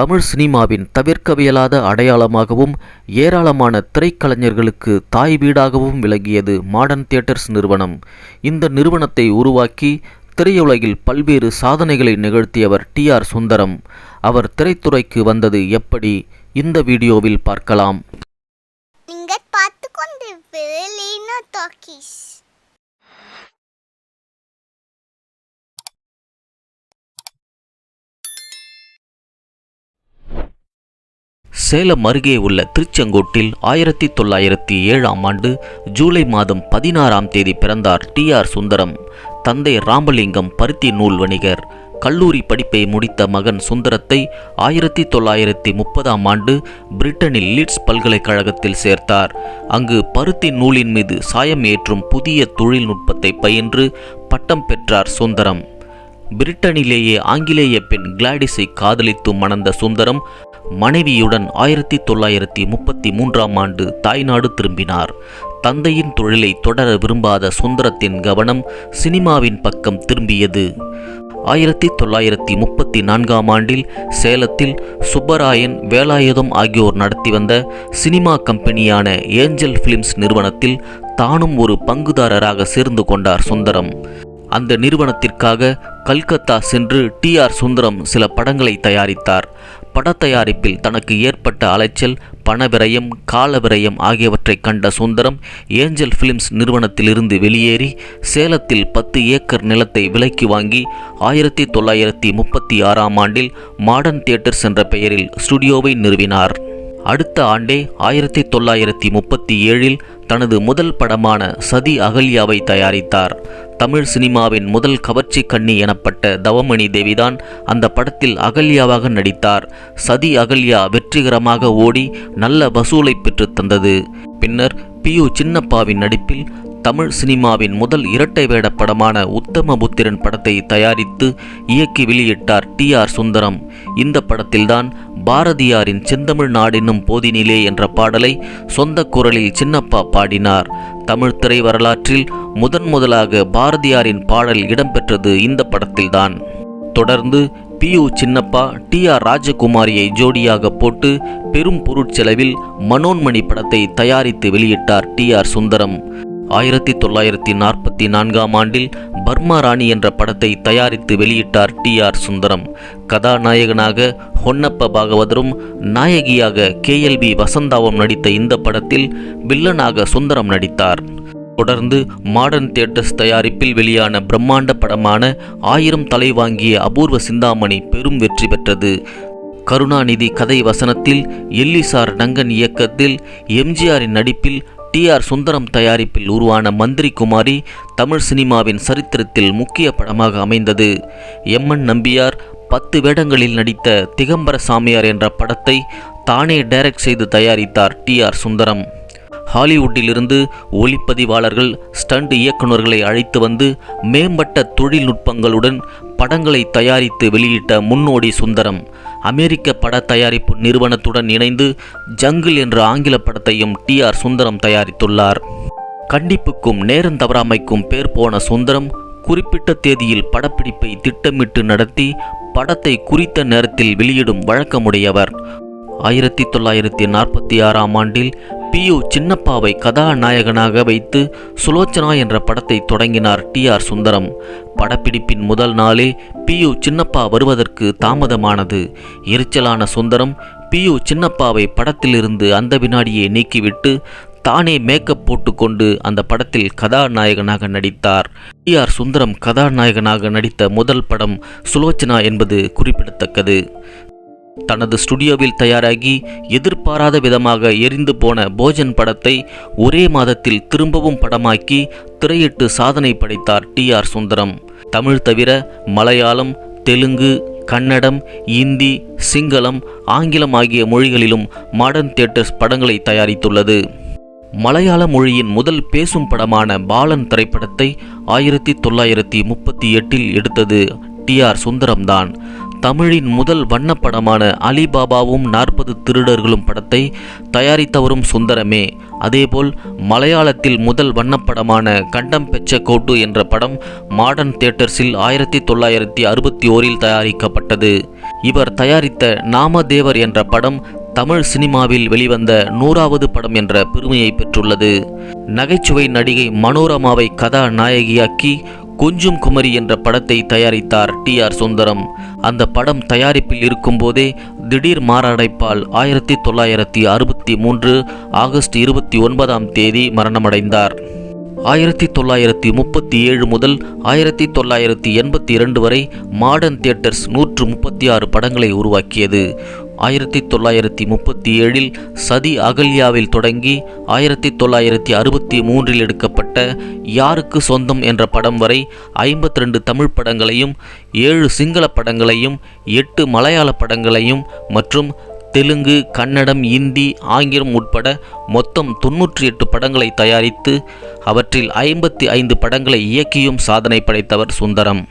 தமிழ் சினிமாவின் தவிர்க்கவியலாத அடையாளமாகவும் ஏராளமான திரைக்கலைஞர்களுக்கு தாய் வீடாகவும் விளங்கியது மாடர்ன் தியேட்டர்ஸ் நிறுவனம். இந்த நிறுவனத்தை உருவாக்கி திரையுலகில் பல்வேறு சாதனைகளை நிகழ்த்தியவர் டி ஆர் சுந்தரம். அவர் திரைத்துறைக்கு வந்தது எப்படி? இந்த வீடியோவில் பார்க்கலாம். நீங்கள் பார்த்து கொண்டு சேலம் அருகே உள்ள திருச்செங்கோட்டில் ஆயிரத்தி தொள்ளாயிரத்தி ஏழாம் ஆண்டு ஜூலை மாதம் பதினாறாம் தேதி பிறந்தார் டி ஆர் சுந்தரம். தந்தை ராமலிங்கம் பருத்தி நூல் வணிகர். கல்லூரி படிப்பை முடித்த மகன் சுந்தரத்தை ஆயிரத்தி தொள்ளாயிரத்தி முப்பதாம் ஆண்டு பிரிட்டனில் லீட்ஸ் பல்கலைக்கழகத்தில் சேர்த்தார். அங்கு பருத்தி நூலின் மீது சாயம் ஏற்றும் புதிய தொழில்நுட்பத்தை பயின்று பட்டம் பெற்றார் சுந்தரம். பிரிட்டனிலேயே ஆங்கிலேய பெண் கிளாடிஸை காதலித்து மணந்த சுந்தரம் மனைவியுடன் ஆயிரத்தி தொள்ளாயிரத்தி முப்பத்தி மூன்றாம் ஆண்டு தாய்நாடு திரும்பினார். தந்தையின் தொழிலை தொடர விரும்பாத சுந்தரத்தின் கவனம் சினிமாவின் பக்கம் திரும்பியது. ஆயிரத்தி தொள்ளாயிரத்தி முப்பத்தி நான்காம் ஆண்டில் சேலத்தில் சுப்பராயன் வேலாயுதம் ஆகியோர் நடத்தி வந்த சினிமா கம்பெனியான ஏஞ்சல் பிலிம்ஸ் நிறுவனத்தில் தானும் ஒரு பங்குதாரராக சேர்ந்து கொண்டார் சுந்தரம். அந்த நிறுவனத்திற்காக கல்கத்தா சென்று டி ஆர் சுந்தரம் சில படங்களை தயாரித்தார். படத்தயாரிப்பில் தனக்கு ஏற்பட்ட அலைச்சல் பணவிரயம் காலவிரயம் ஆகியவற்றை கண்ட சுந்தரம் ஏஞ்சல் பிலிம்ஸ் நிறுவனத்திலிருந்து வெளியேறி சேலத்தில் பத்து ஏக்கர் நிலத்தை விலைக்கு வாங்கி ஆயிரத்தி தொள்ளாயிரத்தி முப்பத்தி ஆறாம் ஆண்டில் மாடர்ன் தியேட்டர்ஸ் என்ற பெயரில் ஸ்டுடியோவை நிறுவினார். அடுத்த ஆண்டே ஆயிரத்தி தொள்ளாயிரத்தி முப்பத்தி ஏழில் தனது முதல் படமான சதி அகல்யாவை தயாரித்தார். தமிழ் சினிமாவின் முதல் கவர்ச்சி கண்ணி எனப்பட்ட தவமணி தேவிதான் அந்த படத்தில் அகல்யாவாக நடித்தார். சதி அகல்யா வெற்றிகரமாக ஓடி நல்ல வசூலை பெற்று தந்தது. பின்னர் பி யு சின்னப்பாவின் நடிப்பில் தமிழ் சினிமாவின் முதல் இரட்டை வேட படமான உத்தம புத்திரன் படத்தை தயாரித்து இயக்கி வெளியிட்டார் டி ஆர் சுந்தரம். இந்த படத்தில்தான் பாரதியாரின் செந்தமிழ் நாடென்னும் போதினிலே என்ற பாடலை சொந்த குரலில் சின்னப்பா பாடினார். தமிழ் திரை வரலாற்றில் முதன் முதலாக பாரதியாரின் பாடல் இடம்பெற்றது இந்த படத்தில்தான். தொடர்ந்து P U Chinnappa T R ராஜகுமாரியை ஜோடியாக போட்டு பெரும் பொருட்செலவில் மனோன்மணி படத்தை தயாரித்து வெளியிட்டார் டி ஆர் சுந்தரம். ஆயிரத்தி தொள்ளாயிரத்தி நாற்பத்தி நான்காம் ஆண்டில் பர்மா ராணி என்ற படத்தை தயாரித்து வெளியிட்டார் டி ஆர் சுந்தரம். கதாநாயகனாக ஹொன்னப்ப பாகவதரும் நாயகியாக கே எல் பி வசந்தாவும் நடித்த இந்த படத்தில் வில்லனாக சுந்தரம் நடித்தார். தொடர்ந்து மாடர்ன் தியேட்டர்ஸ் தயாரிப்பில் வெளியான பிரம்மாண்ட படமான ஆயிரம் தலை வாங்கிய அபூர்வ சிந்தாமணி பெரும் வெற்றி பெற்றது. கருணாநிதி கதை வசனத்தில் எல்லிசார் நங்கன் இயக்கத்தில் எம்ஜிஆரின் நடிப்பில் டி ஆர் சுந்தரம் தயாரிப்பில் உருவான மந்திரி குமாரி தமிழ் சினிமாவின் சரித்திரத்தில் முக்கிய படமாக அமைந்தது. எம்என் நம்பியார் பத்து வேடங்களில் நடித்த திகம்பர சாமியார் என்ற படத்தை தானே டைரக்ட் செய்து தயாரித்தார் டி ஆர் சுந்தரம். ஹாலிவுட்டிலிருந்து ஒளிப்பதிவாளர்கள் ஸ்டண்ட் இயக்குநர்களை அழைத்து வந்து மேம்பட்ட தொழில்நுட்பங்களுடன் படங்களை தயாரித்து வெளியிட்ட முன்னோடி சுந்தரம். அமெரிக்க பட தயாரிப்பு நிறுவனத்துடன் இணைந்து ஜங்கிள் என்ற ஆங்கில படத்தையும் டி ஆர் சுந்தரம் தயாரித்துள்ளார். கண்டிப்புக்கும் நேரம் தவறாமைக்கும் பேர் போன சுந்தரம் குறிப்பிட்ட தேதியில் படப்பிடிப்பை திட்டமிட்டு நடத்தி படத்தை குறித்த நேரத்தில் வெளியிடும் வழக்கமுடையவர். ஆயிரத்தி தொள்ளாயிரத்தி நாற்பத்தி ஆறாம் ஆண்டில் பி யு சின்னப்பாவை கதாநாயகனாக வைத்து சுலோச்சனா என்ற படத்தை தொடங்கினார் டி ஆர் சுந்தரம். படப்பிடிப்பின் முதல் நாளே பி யு சின்னப்பா வருவதற்கு தாமதமானது. எரிச்சலான சுந்தரம் பி யு சின்னப்பாவை படத்திலிருந்து அந்த வினாடியே நீக்கிவிட்டு தானே மேக்கப் போட்டுக்கொண்டு அந்த படத்தில் கதாநாயகனாக நடித்தார். டி ஆர் சுந்தரம் கதாநாயகனாக நடித்த முதல் படம் சுலோச்சனா என்பது குறிப்பிடத்தக்கது. தனது ஸ்டுடியோவில் தயாராகி எதிர்பாராத விதமாக எரிந்து போன போஜன் படத்தை ஒரே மாதத்தில் திரும்பவும் படமாக்கி திரையிட்டு சாதனை படைத்தார் டி ஆர் சுந்தரம். தமிழ் தவிர மலையாளம் தெலுங்கு கன்னடம் இந்தி சிங்களம் ஆங்கிலம் ஆகிய மொழிகளிலும் மாடர்ன் தியேட்டர்ஸ் படங்களை தயாரித்துள்ளது. மலையாள மொழியின் முதல் பேசும் படமான பாலன் திரைப்படத்தை ஆயிரத்தி தொள்ளாயிரத்தி முப்பத்தி எட்டில் எடுத்தது டி ஆர் சுந்தரம்தான். தமிழின் முதல் வண்ணப்படமான அலிபாபாவும் நாற்பது திருடர்களும் படத்தை தயாரித்தவரும் சுந்தரமே. அதேபோல் மலையாளத்தில் முதல் வண்ணப்படமான கண்டம் பெச்ச கோட்டு என்ற படம் மாடர்ன் தியேட்டர்ஸில் ஆயிரத்தி தொள்ளாயிரத்தி அறுபத்தி ஓரில் தயாரிக்கப்பட்டது. இவர் தயாரித்த நாமதேவர் என்ற படம் தமிழ் சினிமாவில் வெளிவந்த நூறாவது படம் என்ற பெருமையை பெற்றுள்ளது. நகைச்சுவை நடிகை மனோரமாவை கதாநாயகியாக்கி கொஞ்சும் குமரி என்ற படத்தை தயாரித்தார் டி ஆர் சுந்தரம். அந்த படம் தயாரிப்பில் இருக்கும்போதே திடீர் மாரடைப்பால் ஆயிரத்தி தொள்ளாயிரத்தி அறுபத்தி மூன்று ஆகஸ்ட் இருபத்தி ஒன்பதாம் தேதி மரணமடைந்தார். ஆயிரத்தி தொள்ளாயிரத்தி முப்பத்தி ஏழு முதல் ஆயிரத்தி தொள்ளாயிரத்தி எண்பத்தி இரண்டு வரை மாடர்ன் தியேட்டர்ஸ் நூற்று முப்பத்தி ஆறு படங்களை உருவாக்கியது. ஆயிரத்தி தொள்ளாயிரத்தி முப்பத்தி ஏழில் சதி அகல்யாவில் தொடங்கி ஆயிரத்தி தொள்ளாயிரத்தி அறுபத்தி மூன்றில் எடுக்கப்பட்ட யாருக்கு சொந்தம் என்ற படம் வரை ஐம்பத்தி ரெண்டு தமிழ் படங்களையும் ஏழு சிங்கள படங்களையும் எட்டு மலையாள படங்களையும் மற்றும் தெலுங்கு கன்னடம் இந்தி ஆங்கிலம் உட்பட மொத்தம் தொன்னூற்றி எட்டு படங்களை தயாரித்து அவற்றில் ஐம்பத்தி ஐந்து படங்களை இயக்கியும் சாதனை படைத்தவர் சுந்தரம்.